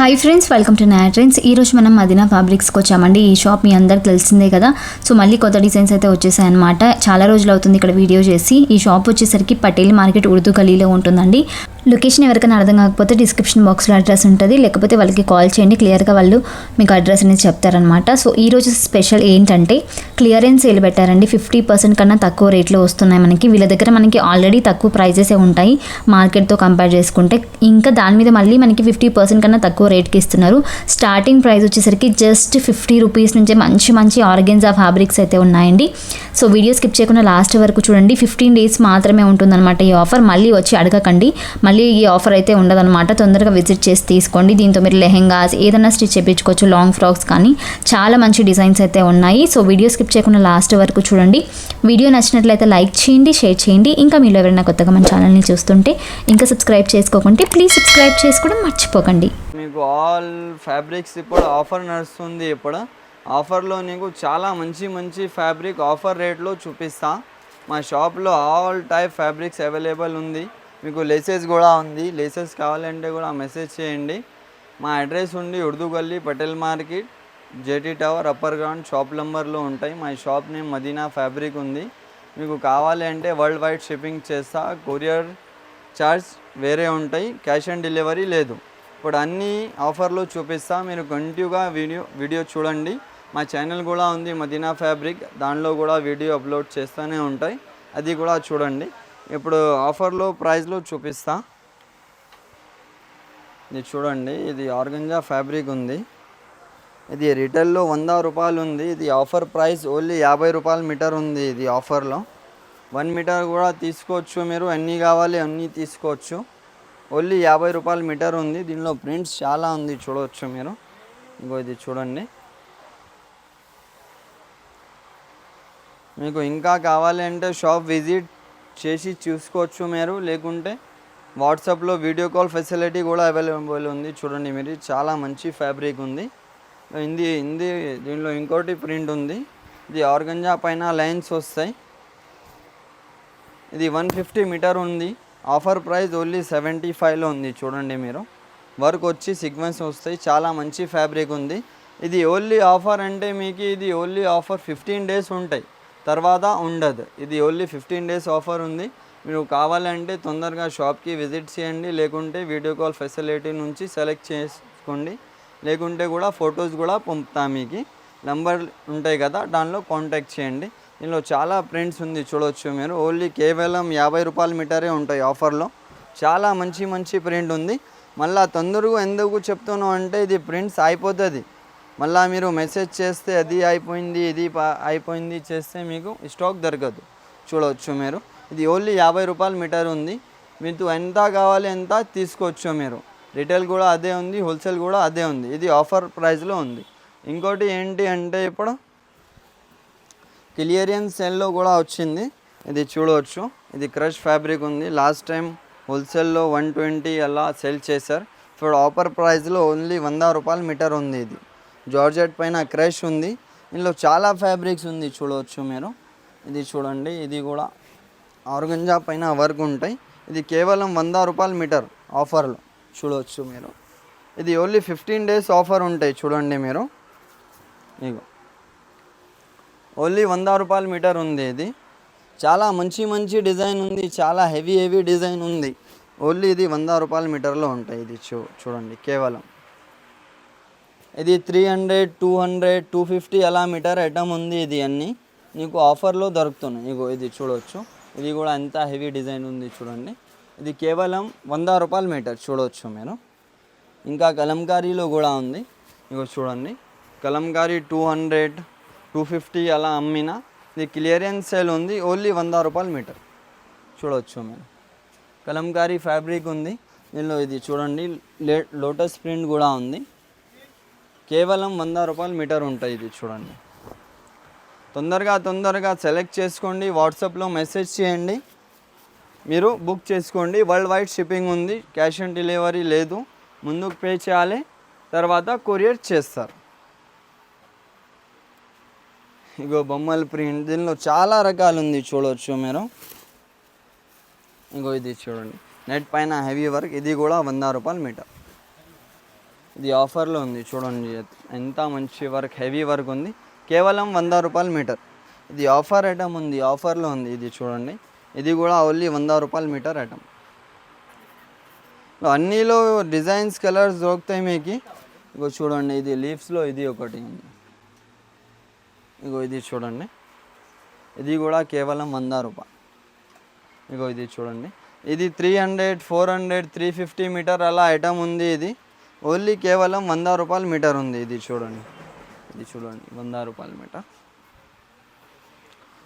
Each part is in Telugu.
Hi friends welcome to Naya trends ఈ రోజు మనం మదీనా ఫ్యాబ్రిక్స్కి వచ్చామండి. ఈ షాప్ మీ అందరికి తెలిసిందే కదా. సో మళ్ళీ కొత్త డిజైన్స్ అయితే వచ్చేసాయి అనమాట చాలా రోజులు అవుతుంది ఇక్కడ వీడియో చేసి. ఈ షాప్ వచ్చేసరికి పటేల్ మార్కెట్ ఉర్దూ గలీలో ఉంటుందండి. లొకేషన్ ఎవరికైనా అర్థం కాకపోతే డిస్క్రిప్షన్ బాక్స్లో అడ్రస్ ఉంటుంది. లేకపోతే వాళ్ళకి కాల్ చేయండి. క్లియర్గా వాళ్ళు మీకు అడ్రస్ అనేది చెప్తారనమాట సో ఈ రోజు స్పెషల్ ఏంటంటే క్లియరెన్స్ సేల్ పెట్టారండి. ఫిఫ్టీ పర్సెంట్ కన్నా తక్కువ రేట్లో వస్తున్నాయి మనకి. వీళ్ళ దగ్గర మనకి ఆల్రెడీ తక్కువ ప్రైజెసే ఉంటాయి మార్కెట్తో కంపేర్ చేసుకుంటే. ఇంకా దాని మీద మళ్ళీ మనకి ఫిఫ్టీ పర్సెంట్ కన్నా తక్కువ రేట్కి ఇస్తున్నారు. స్టార్టింగ్ ప్రైస్ వచ్చేసరికి జస్ట్ ఫిఫ్టీ రూపీస్ నుంచే మంచి మంచి ఆర్గెన్జా ఫ్యాబ్రిక్స్ అయితే ఉన్నాయండి. సో వీడియో స్కిప్ చేయకుండా లాస్ట్ వరకు చూడండి. ఫిఫ్టీన్ డేస్ మాత్రమే ఉంటుందన్నమాట ఈ ఆఫర్. మళ్ళీ వచ్చి అడగకండి. మళ్ళీ ఈ ఆఫర్ అయితే ఉండదన్నమాట. తొందరగా విజిట్ చేసి తీసుకోండి. దీంతో మీరు లెహెంగాస్ ఏదైనా స్టిచ్ చేయించుకోవచ్చు లాంగ్ ఫ్రాక్స్ కానీ చాలా మంచి డిజైన్స్ అయితే ఉన్నాయి. సో వీడియో స్కిప్ చేయకుండా లాస్ట్ వరకు చూడండి. వీడియో నచ్చినట్లయితే లైక్ చేయండి షేర్ చేయండి. ఇంకా మీరు ఎవరైనా కొత్తగా మన ఛానల్ని చూస్తుంటే ఇంకా సబ్స్క్రైబ్ చేసుకోకుంటే ప్లీజ్ సబ్స్క్రైబ్ చేసుకోవడం మర్చిపోకండి. మీకు ఆల్ ఫ్యాబ్రిక్స్ ఇప్పుడు ఆఫర్ నడుస్తుంది ఇప్పుడు. ఆఫర్లో నీకు చాలా మంచి మంచి ఫ్యాబ్రిక్ ఆఫర్ రేట్లో చూపిస్తా. మా షాప్లో ఆల్ టైప్ ఫ్యాబ్రిక్స్ అవైలబుల్ ఉంది. మీకు లేసెస్ కూడా ఉంది. లేసెస్ కావాలంటే కూడా మెసేజ్ చేయండి. మా అడ్రస్ ఉండి ఉర్దూ గల్లీ Patel market J T tower upper ground shop నెంబర్లో ఉంటాయి. మా షాప్ నేమ్ మదీనా ఫ్యాబ్రిక్ ఉంది. మీకు కావాలి అంటే వరల్డ్ వైడ్ షిప్పింగ్ చేస్తా. కొరియర్ ఛార్జ్ వేరే ఉంటాయి. క్యాష్ ఆన్ డెలివరీ లేదు. ఇప్పుడు అన్ని ఆఫర్లు చూపిస్తా. మీరు కంటిన్యూగా వీడియో వీడియో చూడండి. మా ఛానల్ కూడా ఉంది మదీనా ఫ్యాబ్రిక్ దానిలో కూడా వీడియో అప్లోడ్ చేస్తూనే ఉంటాయి. అది కూడా చూడండి. ఇప్పుడు ఆఫర్లో ప్రైస్లో చూపిస్తా. ఇది చూడండి ఇది ఆర్గంజా ఫ్యాబ్రిక్ ఉంది. ఇది రిటైల్లో వంద రూపాయలు ఉంది. ఇది ఆఫర్ ప్రైస్ ఓన్లీ యాభై రూపాయల మీటర్ ఉంది ఇది ఆఫర్లో. వన్ మీటర్ కూడా తీసుకోవచ్చు మీరు ఎన్ని కావాలి అన్నీ తీసుకోవచ్చు. ఓన్లీ యాభై రూపాయల మీటర్ ఉంది. దీనిలో ప్రింట్స్ చాలా ఉంది చూడవచ్చు మీరు. ఇంకో ఇది చూడండి. మీకు ఇంకా కావాలి అంటే షాప్ విజిట్ చేసి చూసుకోవచ్చు మీరు. లేకుంటే వాట్సాప్లో వీడియో కాల్ ఫెసిలిటీ కూడా అవైలబుల్ ఉంది. చూడండి మీరు చాలా మంచి ఫ్యాబ్రిక్ ఉంది. ఇది ఇది దీనిలో ఇంకోటి ప్రింట్ ఉంది. ఇది ఆర్గంజా పైన లైన్స్ వస్తాయి. ఇది వన్ ఫిఫ్టీ మీటర్ ఉంది. ఆఫర్ ప్రైస్ ఓన్లీ సెవెంటీ ఫైవ్లో ఉంది. చూడండి మీరు వర్క్ వచ్చి సిగ్వెన్స్ వస్తాయి. చాలా మంచి ఫ్యాబ్రిక్ ఉంది. ఇది ఓన్లీ ఆఫర్ అంటే మీకు ఇది ఓన్లీ ఆఫర్ ఫిఫ్టీన్ డేస్ ఉంటాయి. తర్వాత ఉండదు. ఇది ఓన్లీ ఫిఫ్టీన్ డేస్ ఆఫర్ ఉంది. మీరు కావాలంటే తొందరగా షాప్కి విజిట్ చేయండి. లేకుంటే వీడియో కాల్ ఫెసిలిటీ నుంచి సెలెక్ట్ చేసుకోండి. లేకుంటే కూడా ఫొటోస్ కూడా పంపుతా మీకు. నంబర్ ఉంటాయి కదా దానిలో కాంటాక్ట్ చేయండి. దీనిలో చాలా ప్రింట్స్ ఉంది చూడవచ్చు మీరు. ఓన్లీ కేవలం యాభై రూపాయల మీటరే ఉంటాయి ఆఫర్లో చాలా మంచి మంచి ప్రింట్ ఉంది. మళ్ళీ తొందరగా ఎందుకు చెప్తున్నావు అంటే ఇది ప్రింట్స్ అయిపోతుంది. మళ్ళీ మీరు మెసేజ్ చేస్తే అది అయిపోయింది ఇది పా- అయిపోయింది చేస్తే మీకు స్టాక్ దొరకదు. చూడవచ్చు మీరు. ఇది ఓన్లీ యాభై రూపాయల మీటర్ ఉంది. మీకు ఎంత కావాలి ఎంత తీసుకోవచ్చు మీరు. రిటైల్ కూడా అదే ఉంది హోల్సేల్ కూడా అదే ఉంది. ఇది ఆఫర్ ప్రైస్లో ఉంది. ఇంకోటి ఏంటి అంటే ఇప్పుడు క్లియరియన్స్ సెల్లో కూడా వచ్చింది. ఇది చూడవచ్చు. ఇది క్రష్ ఫ్యాబ్రిక్ ఉంది. లాస్ట్ టైం హోల్సేల్లో వన్ ట్వంటీ అలా సెల్ చేశారు. ఇప్పుడు ఆఫర్ ప్రైస్లో ఓన్లీ వంద రూపాయల మీటర్ ఉంది ఇది. జార్జెట్ పైన క్రష్ ఉంది. ఇందులో చాలా ఫ్యాబ్రిక్స్ ఉంది చూడవచ్చు మీరు. ఇది చూడండి ఇది కూడా ఆర్గంజా పైన వర్క్ ఉంటాయి. ఇది కేవలం వంద రూపాయల మీటర్ ఆఫర్లో చూడవచ్చు మీరు. ఇది ఓన్లీ ఫిఫ్టీన్ డేస్ ఆఫర్ ఉంటాయి చూడండి మీరు. ఇగో. ఓన్లీ వంద రూపాయల మీటర్ ఉంది ఇది. చాలా మంచి మంచి డిజైన్ ఉంది చాలా హెవీ హెవీ డిజైన్ ఉంది. ఓన్లీ ఇది వంద రూపాయల మీటర్లో ఉంటాయి ఇది చూ చూడండి కేవలం. ఇది three hundred two hundred two fifty అలా మీటర్ ఐటమ్ ఉంది ఇది అన్నీ. నీకు ఆఫర్లో దొరుకుతున్నాయి. ఇగో ఇది చూడవచ్చు ఇది కూడా ఎంత హెవీ డిజైన్ ఉంది చూడండి. ఇది కేవలం వంద రూపాయల మీటర్ చూడవచ్చు మీరు. ఇంకా కలంకారీలో కూడా ఉంది. ఇగో చూడండి. Kalamkari two hundred two fifty అలా అమ్మిన ఇది క్లియరెన్స్ సేల్ ఉంది. ఓన్లీ వంద రూపాయల మీటర్ చూడవచ్చు మీరు. కలంకారీ ఫ్యాబ్రిక్ ఉంది. దీనిలో ఇది చూడండి. లే లోటస్ ప్రింట్ కూడా ఉంది. కేవలం వంద రూపాయలు మీటర్ ఉంటుంది ఇది చూడండి. తొందరగా తొందరగా సెలెక్ట్ చేసుకోండి. వాట్సాప్లో మెసేజ్ చేయండి. మీరు బుక్ చేసుకోండి. వరల్డ్ వైడ్ షిప్పింగ్ ఉంది. క్యాష్ ఆన్ డెలివరీ లేదు. ముందుకు పే చేయాలి. తర్వాత కొరియర్ చేస్తారు. ఇగో బొమ్మల ప్రింట్. దీనిలో చాలా రకాలు ఉంది చూడవచ్చు మీరు. ఇంకో ఇది చూడండి. నెట్ పైన హెవీ వర్క్. ఇది కూడా వంద రూపాయలు మీటర్. ఇది ఆఫర్లో ఉంది చూడండి. ఎంత మంచి వర్క్ హెవీ వర్క్ ఉంది. కేవలం వంద రూపాయలు మీటర్. ఇది ఆఫర్ ఐటమ్ ఉంది ఆఫర్లో ఉంది ఇది చూడండి. ఇది కూడా ఓన్లీ వంద రూపాయల మీటర్ ఐటమ్. అన్నీలో డిజైన్స్ కలర్స్ దొరుకుతాయి మీకు. ఇగో చూడండి ఇది లీవ్స్లో ఇది ఒకటి. ఉంది ఇగో ఇది చూడండి. ఇది కూడా కేవలం వంద రూపాయలు. ఇగో ఇది చూడండి. ఇది three hundred four hundred three fifty meter అలా ఐటమ్ ఉంది ఇది. ఓన్లీ కేవలం వంద రూపాయల మీటర్ ఉంది. ఇది చూడండి. ఇది చూడండి. వంద రూపాయల మీటర్.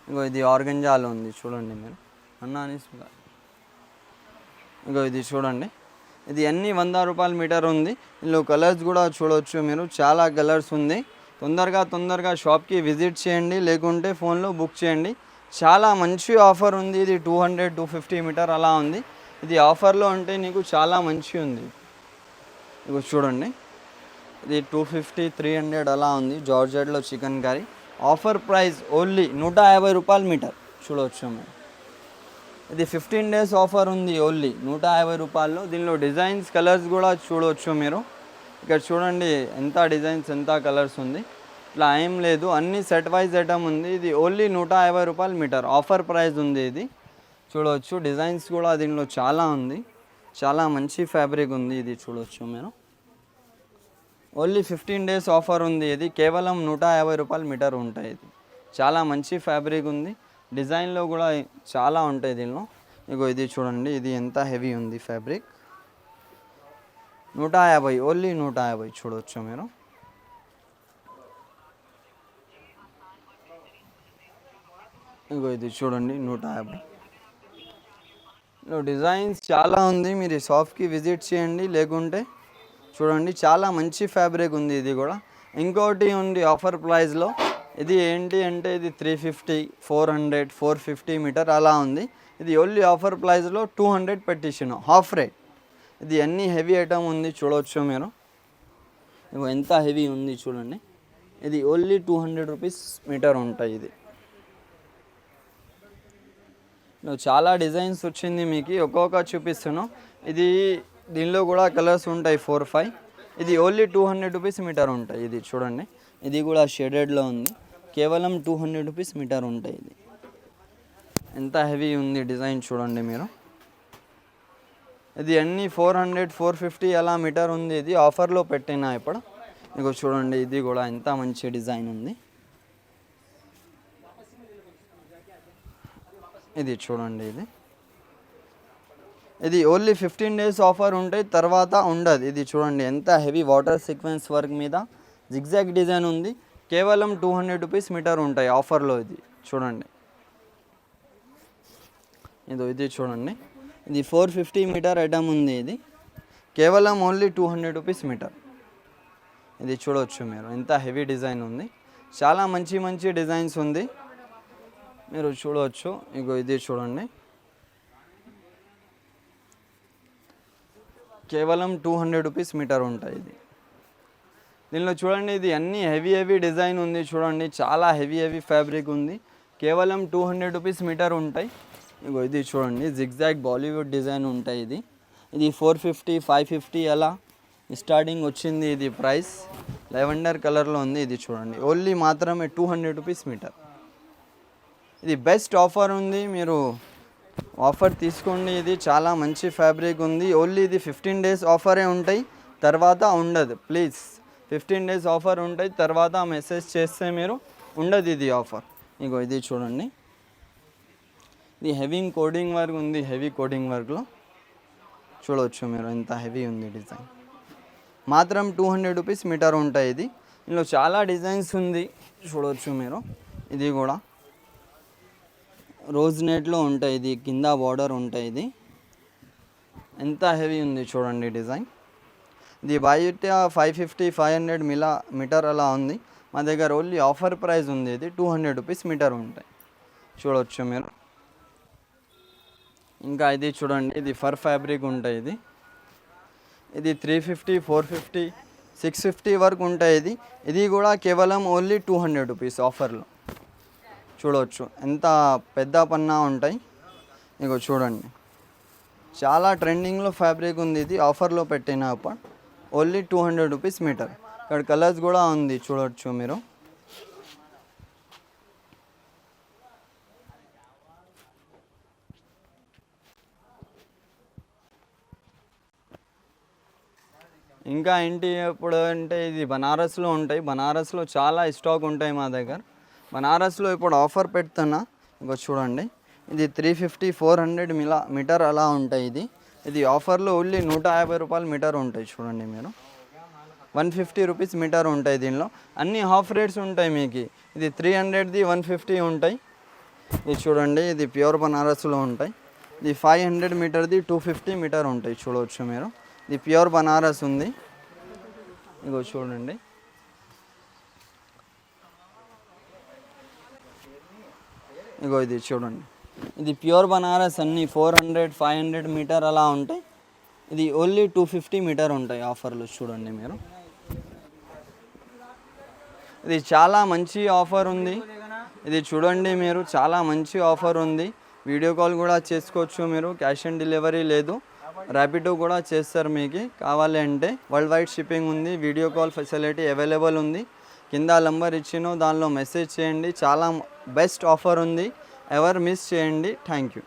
ఇగో ఇది ఆర్గంజాలో ఉంది చూడండి మీరు. అన్నా అనేసి ఇగో ఇది చూడండి. ఇది అన్ని వంద రూపాయల మీటర్ ఉంది. ఇందులో కలర్స్ కూడా చూడవచ్చు మీరు. చాలా కలర్స్ ఉంది. తొందరగా తొందరగా షాప్కి విజిట్ చేయండి. లేకుంటే ఫోన్లో బుక్ చేయండి. చాలా మంచి ఆఫర్ ఉంది. ఇది two hundred two fifty meter అలా ఉంది. ఇది ఆఫర్లో ఉంటే నీకు చాలా మంచి ఉంది. ఇగో చూడండి. ఇది టూ ఫిఫ్టీ త్రీ హండ్రెడ్ అలా ఉంది. జార్జెట్లో chikankari offer price only నూట యాభై రూపాయలు మీటర్ చూడవచ్చు మేము ఇది ఫిఫ్టీన్ డేస్ ఆఫర్ ఉంది ఓన్లీ నూట యాభై రూపాయల్లో. దీనిలో డిజైన్స్ కలర్స్ కూడా చూడవచ్చు మీరు. ఇక్కడ చూడండి ఎంత డిజైన్స్ ఎంత కలర్స్ ఉంది. ఇట్లా ఏం లేదు. అన్ని సెట్ వైజ్ ఐటమ్ ఉంది. ఇది ఓన్లీ నూట యాభై రూపాయలు మీటర్ ఆఫర్ ప్రైస్ ఉంది ఇది. చూడవచ్చు డిజైన్స్ కూడా దీనిలో చాలా ఉంది. చాలా మంచి ఫ్యాబ్రిక్ ఉంది ఇది చూడవచ్చు మీరు. ఓన్లీ ఫిఫ్టీన్ డేస్ ఆఫర్ ఉంది ఇది. కేవలం నూట యాభై రూపాయలు మీటర్ ఉంటాయి ఇది. చాలా మంచి ఫ్యాబ్రిక్ ఉంది. డిజైన్లో కూడా చాలా ఉంటాయి దీనిలో. ఇగో ఇది చూడండి ఇది ఎంత హెవీ ఉంది ఫ్యాబ్రిక్ నూట యాభై ఓన్లీ నూట యాభై చూడవచ్చు మీరు. ఇగో ఇది చూడండి నూట యాభై. డిజైన్స్ చాలా ఉంది. మీరు ఈ షాప్కి విజిట్ చేయండి. లేకుంటే చూడండి. చాలా మంచి ఫ్యాబ్రిక్ ఉంది ఇది కూడా. ఇంకోటి ఉంది ఆఫర్ ప్రైస్లో ఇది ఏంటి అంటే ఇది three fifty four hundred four fifty meter అలా ఉంది. ఇది ఓన్లీ ఆఫర్ ప్రైస్లో టూ హండ్రెడ్ పెట్టించాను హాఫ్ రేట్ ఇది ఎన్ని హెవీ ఐటమ్ ఉంది చూడవచ్చు మీరు. ఇగో ఎంత హెవీ ఉంది చూడండి. ఇది only two hundred rupees meter ఉంటాయి ఇది. నువ్వు చాలా డిజైన్స్ వచ్చింది మీకు ఒక్కొక్క చూపిస్తున్నాను ఇది దీనిలో కూడా కలర్స్ ఉంటాయి ఫోర్ ఫైవ్. ఇది only two hundred rupees meter ఉంటాయి ఇది చూడండి. ఇది కూడా షేడెడ్లో ఉంది. కేవలం టూ హండ్రెడ్ రూపీస్ మీటర్ ఉంటాయి ఇది. ఎంత హెవీ ఉంది డిజైన్ చూడండి మీరు. ఇది అన్నీ ఫోర్ హండ్రెడ్ ఫోర్ ఫిఫ్టీ అలా మీటర్ ఉంది. ఇది ఆఫర్లో పెట్టినా ఇప్పుడు. ఇగో చూడండి ఇది కూడా ఎంత మంచి డిజైన్ ఉంది. ఇది చూడండి ఇది. ఇది ఓన్లీ ఫిఫ్టీన్ డేస్ ఆఫర్ ఉంటాయి తర్వాత ఉండదు. ఇది చూడండి ఎంత హెవీ వాటర్ సీక్వెన్స్ వర్క్ మీద. జిగ్జాగ్ డిజైన్ ఉంది. కేవలం టూ హండ్రెడ్ రూపీస్ మీటర్ ఉంటాయి ఆఫర్లో ఇది. చూడండి. ఇదో ఇది చూడండి. ఇది ఫోర్ ఫిఫ్టీ మీటర్ ఐటమ్ ఉంది ఇది. కేవలం only two hundred rupees meter ఇది చూడవచ్చు మీరు. ఎంత హెవీ డిజైన్ ఉంది. చాలా మంచి మంచి డిజైన్స్ ఉంది. మీరు చూడవచ్చు. ఇగో ఇది చూడండి. కేవలం టూ హండ్రెడ్ రూపీస్ మీటర్ ఉంటాయి ఇది. దీనిలో చూడండి ఇది అన్ని హెవీ హెవీ డిజైన్ ఉంది చూడండి. చాలా హెవీ హెవీ ఫ్యాబ్రిక్ ఉంది. కేవలం టూ హండ్రెడ్ రూపీస్ మీటర్ ఉంటాయి. ఇగో ఇది చూడండి జిగ్జాగ్ బాలీవుడ్ డిజైన్ ఉంటాయి ఇది. ఇది ఫోర్ ఫిఫ్టీ ఫైవ్ ఫిఫ్టీ అలా స్టార్టింగ్ వచ్చింది ఇది ప్రైస్ లెవెండర్ కలర్లో ఉంది ఇది చూడండి. ఓన్లీ మాత్రమే టూ హండ్రెడ్ రూపీస్ మీటర్ ఇది బెస్ట్ ఆఫర్ ఉంది. మీరు ఆఫర్ తీసుకోండి. ఇది చాలా మంచి ఫ్యాబ్రిక్ ఉంది. ఓన్లీ ఇది ఫిఫ్టీన్ డేస్ ఆఫరే ఉంటాయి. తర్వాత ఉండదు. ప్లీజ్ ఫిఫ్టీన్ డేస్ ఆఫర్ ఉంటాయి. తర్వాత మెసేజ్ చేస్తే మీరు ఉండదు ఇది ఆఫర్ ఇగో ఇది చూడండి. ఇది హెవీ కోడింగ్ వర్క్ ఉంది. హెవీ కోడింగ్ వర్క్లో చూడవచ్చు మీరు ఎంత హెవీ ఉంది డిజైన్ మాత్రం టూ హండ్రెడ్ రూపీస్ మీటర్ ఉంటాయి ఇది. ఇందులో చాలా డిజైన్స్ ఉంది. చూడవచ్చు మీరు. ఇది కూడా. రోజ్ నెట్లో ఉంటాయి ఇది కింద బార్డర్ ఉంటాయి ఇది. ఎంత హెవీ ఉంది చూడండి డిజైన్. ఇది బయట ఫైవ్ ఫిఫ్టీ ఫైవ్ హండ్రెడ్ మిలా మీటర్ అలా ఉంది. మా దగ్గర ఓన్లీ ఆఫర్ ప్రైస్ ఉంది ఇది టూ హండ్రెడ్ రూపీస్ మీటర్ ఉంటాయి. చూడవచ్చు మీరు. ఇంకా ఇది చూడండి ఇది ఫర్ ఫ్యాబ్రిక్ ఉంటాయి ఇది. ఇది three fifty four fifty six fifty వరకు ఉంటాయి ఇది. ఇది కూడా కేవలం ఓన్లీ టూ హండ్రెడ్ రూపీస్ ఆఫర్లో. చూడవచ్చు. ఎంత పెద్ద పన్నా ఉంటాయి? ఇగో చూడండి. చాలా ట్రెండింగ్లో ఫ్యాబ్రిక్ ఉంది ఇది. ఆఫర్లో పెట్టిన అప్పుడు only two hundred rupees meter. ఇక్కడ కలర్స్ కూడా ఉంది చూడవచ్చు మీరు. ఇంకా ఏంటి ఇప్పుడు అంటే ఇది బనారస్లో ఉంటాయి. బనారస్లో చాలా స్టాక్ ఉంటాయి మా దగ్గర. బనారస్లో ఇప్పుడు ఆఫర్ పెడుతున్నా ఇంకో చూడండి. ఇది త్రీ ఫిఫ్టీ ఫోర్ హండ్రెడ్ మిలా మీటర్ అలా ఉంటాయి ఇది. ఇది ఆఫర్లో ఓన్లీ నూట యాభై రూపాయలు మీటర్ ఉంటాయి చూడండి మీరు. వన్ ఫిఫ్టీ రూపీస్ మీటర్ ఉంటాయి దీనిలో. అన్ని హాఫ్ రేట్స్ ఉంటాయి మీకు. ఇది త్రీ హండ్రెడ్ది వన్ ఫిఫ్టీ ఉంటాయి. ఇది చూడండి ఇది ప్యూర్ బనారస్లో ఉంటాయి. ఇది ఫైవ్ హండ్రెడ్ మీటర్ది టూ ఫిఫ్టీ మీటర్ ఉంటాయి. చూడవచ్చు మీరు. ఇది ప్యూర్ బనారస్ ఉంది. ఇగో చూడండి. ఇగో ఇది చూడండి. ఇది ప్యూర్ బనారస్ అన్ని four hundred five hundred meter అలా ఉంటాయి. ఇది ఓన్లీ టూ ఫిఫ్టీ మీటర్ ఉంటాయి ఆఫర్లు చూడండి మీరు. ఇది చాలా మంచి ఆఫర్ ఉంది. ఇది చూడండి మీరు చాలా మంచి ఆఫర్ ఉంది. వీడియో కాల్ కూడా చేసుకోవచ్చు మీరు క్యాష్ ఆన్ డెలివరీ లేదు. ర్యాపిడో కూడా చేస్తారు మీకు కావాలి అంటే. వరల్డ్ వైడ్ షిప్పింగ్ ఉంది వీడియో కాల్ ఫెసిలిటీ అవైలబుల్ ఉంది. కింద నంబర్ ఇచ్చినో దానిలో మెసేజ్ చేయండి. చాలా బెస్ట్ ఆఫర్ ఉంది. ఎవరు మిస్ చేయండి థ్యాంక్ యూ.